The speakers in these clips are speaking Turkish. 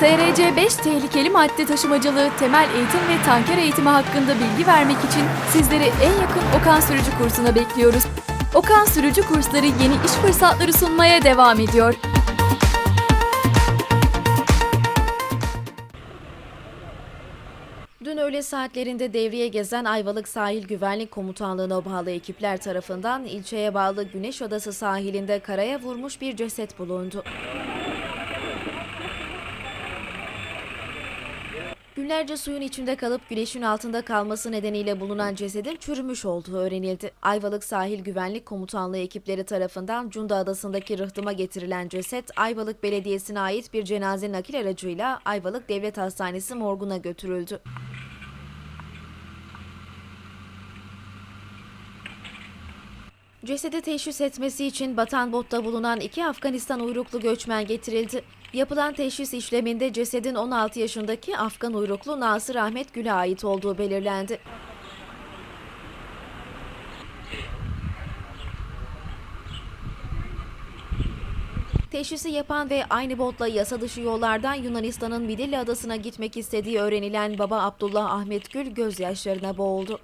TRC 5 tehlikeli madde taşımacılığı, temel eğitim ve tanker eğitimi hakkında bilgi vermek için sizleri en yakın Okan Sürücü kursuna bekliyoruz. Okan Sürücü kursları yeni iş fırsatları sunmaya devam ediyor. Dün öğle saatlerinde devreye gezen Ayvalık Sahil Güvenlik Komutanlığı'na bağlı ekipler tarafından ilçeye bağlı Güneş Adası sahilinde karaya vurmuş bir ceset bulundu. Günlerce suyun içinde kalıp güneşin altında kalması nedeniyle bulunan cesedin çürümüş olduğu öğrenildi. Ayvalık Sahil Güvenlik Komutanlığı ekipleri tarafından Cunda Adası'ndaki rıhtıma getirilen ceset Ayvalık Belediyesi'ne ait bir cenaze nakil aracıyla Ayvalık Devlet Hastanesi morguna götürüldü. Cesedi teşhis etmesi için batan botta bulunan iki Afganistan uyruklu göçmen getirildi. Yapılan teşhis işleminde cesedin 16 yaşındaki Afgan uyruklu Nasır Ahmet Gül'e ait olduğu belirlendi. Teşhisi yapan ve aynı botla yasa dışı yollardan Yunanistan'ın Midilli Adası'na gitmek istediği öğrenilen baba Abdullah Ahmet Gül gözyaşlarına boğuldu.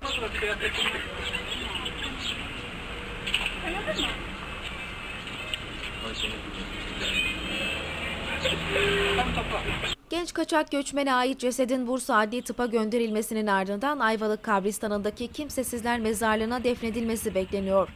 Genç kaçak göçmene ait cesedin Bursa Adli Tıp'a gönderilmesinin ardından Ayvalık kabristanındaki kimsesizler mezarlığına defnedilmesi bekleniyor.